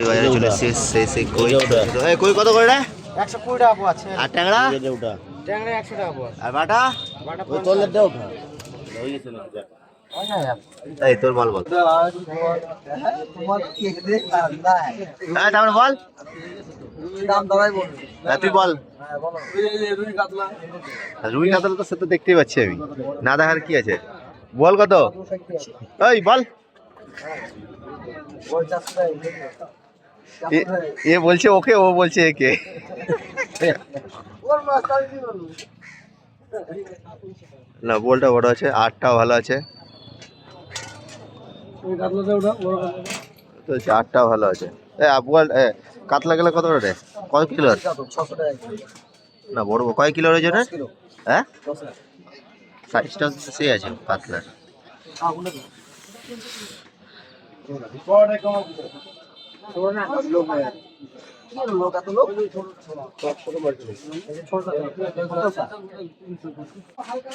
বাজারে চলে এসেছি সেই সেই কই? এই কই? কত করে রে একশো কুড়ি টাকা পোয়া আছে। আর ট্যাংরা? ট্যাংরা একশো টাকা পোয়া আর বাটা? বাটা এই তোর বল বল। হ্যাঁ তারপরে বল। হ্যাঁ, তুই বল। রুই কাতলা তো সে তো দেখতেই পাচ্ছি আমি। না দেখার কি আছে? বল কত? ওই বল। এ- এ বলছে ওকে ও বলছে একে। না বলটা বড় আছে আটটাও ভালো আছে। তো আটটাও ভালো আছে। এ বল এ কাতলা গেলে কত করে? কয় কিলো? না বড় কয় কিলো রয়েছে না হ্যাঁ? সাইজটা সেই আছে কাতলার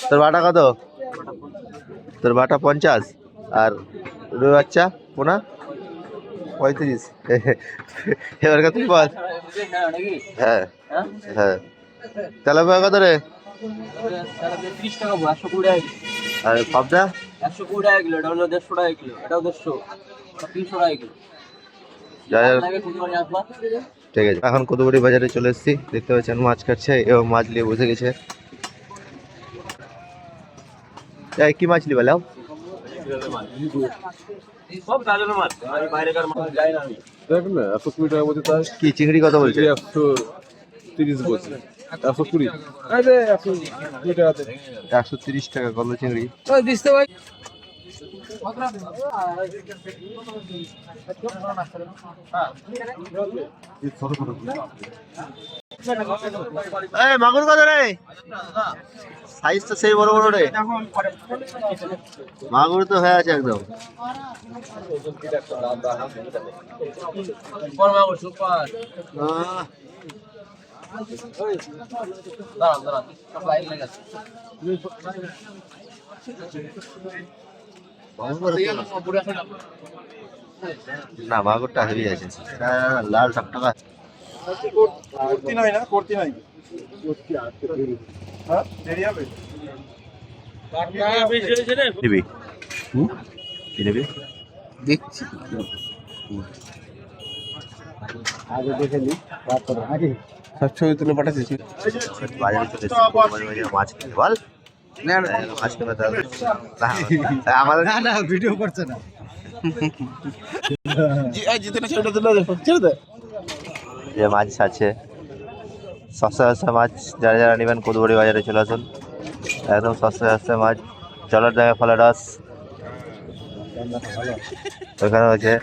তোর বাটা কত? তোর বাটা পঞ্চাশ। আর রুই বাচ্চা পোনা? পঁয়ত্রিশ। এবার তুই বল? হ্যাঁ। হ্যাঁ। তেলাপিয়া কত রে? আর পাবদা? একশো কুড়ি টাকা কিলো এটা হলো দেড়শো টাকা কিলো এটাও দেড়শো তিনশো টাকা কিলো। যা যা আপনাকে কুড়ি করে আসবা ঠিক আছে। এখন কতগুড়ি বাজারে চলে এসেছি। দেখতে পাচ্ছেন মাছ কাটছে এবং মাছ নিয়ে বসে গেছে। এই, কি মাছ নিবে লাও? যাই কি চিংড়ি কত বলছে? একশো তিরিশ বলছে। একশো কুড়ি। একশো তিরিশ টাকা কত চিংড়ি। এই মাগুর কত রে? সাইজ তো সেই বড় বড় রে। মাগুর তো হয়ে আছে একদম। সুপার দাঁড়ান দাঁড়ান সব লাইন লেগে আছে। না মাগুরটা হেভি আছে লাল টকটকা করতি নাই না করতি নাই। হ্যাঁ দেরি হবে। নিবি। কি নিবি? দেখছি। আগে দেখে নি তারপরে আগে। সব ছবি তুলে পাঠাচ্ছিস বাজারে চলে মাছ কিনে বল। না না আমাদের না না ভিডিও করছে না। যে মাছ আছে। সস্তা সস্তা মাছ যারা যারা নেবেন কদুবড়ি বাজারে চলে আসুন। একদম সস্তা সস্তা মাছ জলের দামে ফলে রস। ওখানে হচ্ছে